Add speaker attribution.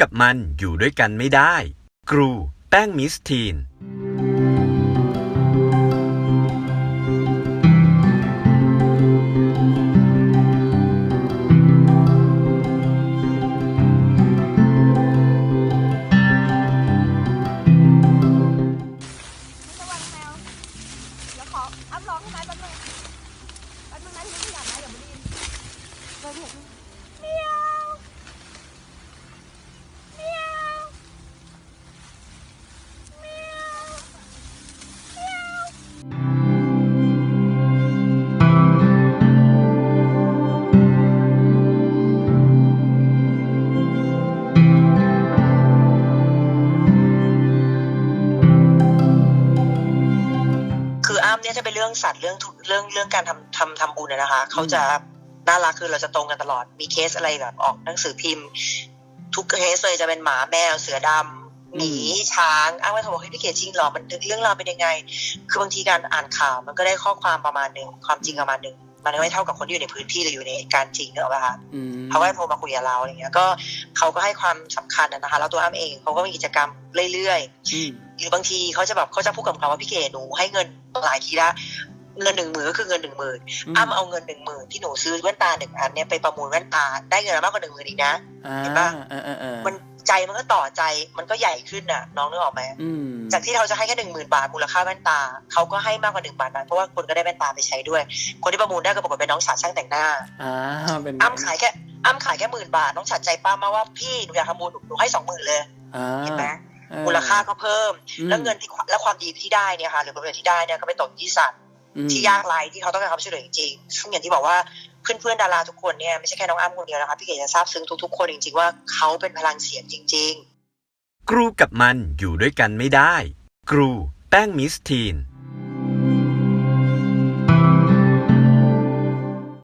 Speaker 1: กับมันอยู่ด้วยกันไม่ได้ กรู แป้งมิสทีน
Speaker 2: ระ
Speaker 3: เนี่ยจะเป็นเรื่องสัตว์เรื่องทุกเรื่องเรื่องการทำทำทำบุญอะนะคะเขาจะน่ารักคือเราจะตรงกันตลอดมีเคสอะไรแบบออกหนังสือพิมพ์ ทุกเคสเลยจะเป็นหมาแมวเสือดำหมีช้างอ้ำก็โทรบอกให้พี่เกดจริงเหรอมันเรื่องราวเป็นยังไง คือบางทีการอ่านข่าวมันก็ได้ข้อความประมาณหนึ่งความจริงประมาณหนึ่ง มันไม่เท่ากับคนที่อยู่ในพื้นที่หรืออยู่ในเหตุการณ์จริงเนกอะปะคะ
Speaker 4: อืม
Speaker 3: เขาก็ให้โทรมาคุยกับเราอะไรเงี้ย ก็เขาก็ให้ความสำคัญอะนะคะแล้วตัวอ้ำเองเขาก็มีกิจกรรมเรื่อยๆ
Speaker 4: อืม
Speaker 3: หรือบางทีเขาจะแบบเขาจะพูดกับเราว่าพี่เกดหนูให้เงินหลายทีละเงินหนึ่งหมื่นก็คือเงินหนึ่งหมื่นอ้ำเอาเงินหนึ่งหมื่นที่หนูซื้อแว่นตาหนึ่งอันเนี้ยไปประมูลแว่นตาได้เงินมากกว่าหนึ่งหมื่นอีกนะ
Speaker 4: อ่า
Speaker 3: เห็นปะ
Speaker 4: เออเออเออ
Speaker 3: มัน ใจมันก็ต่อใจมันก็ใหญ่ขึ้นน่ะ น้องนึกออกไหม
Speaker 4: อืม
Speaker 3: จากที่เราจะให้แค่หนึ่งหมื่นบาทมูลค่าแว่นตาเขาก็ให้มากกว่าหนึ่งบาทนั้นเพราะว่าคนก็ได้แว่นตาไปใช้ด้วย คนที่ประมูลได้ก็ปรากฏเป็นน้องฉาดช่างแต่งหน้า
Speaker 4: อ่าเป็น
Speaker 3: อ้ำขายแค่อ้ำขายแค่หมื่นบาท น้องฉาดใจป้ามาว่าพี่หนูอยากทำบุญหนูหนูให้สองหมื่นเลย
Speaker 4: อ่า
Speaker 3: เห็นไหม
Speaker 4: เออ
Speaker 3: มูลค่าก็เพิ่ม
Speaker 4: อืม
Speaker 3: แล้วเงินที่และความดีที่ได้เนี่ยค่ะหรือผลประโยชน์ที่ได้เนี่ยก็ไปตกที่สัตว์
Speaker 4: อืม
Speaker 3: ที่ยากไร้ที่เขาต้องการความช่วยเหลือจริงๆซึ่งอย่างที่บอกว่า เพื่อนๆดาราทุกคนเนี่ยไม่ใช่แค่น้องอ้ำคนเดียวนะคะพี่เก๋จะทราบซึ้งทุกๆคนจริงๆว่าเขาเป็นพลังเสียงจริง ๆ
Speaker 1: กรูกับมันอยู่ด้วยกันไม่ได้ กรูแป้งมิสทีน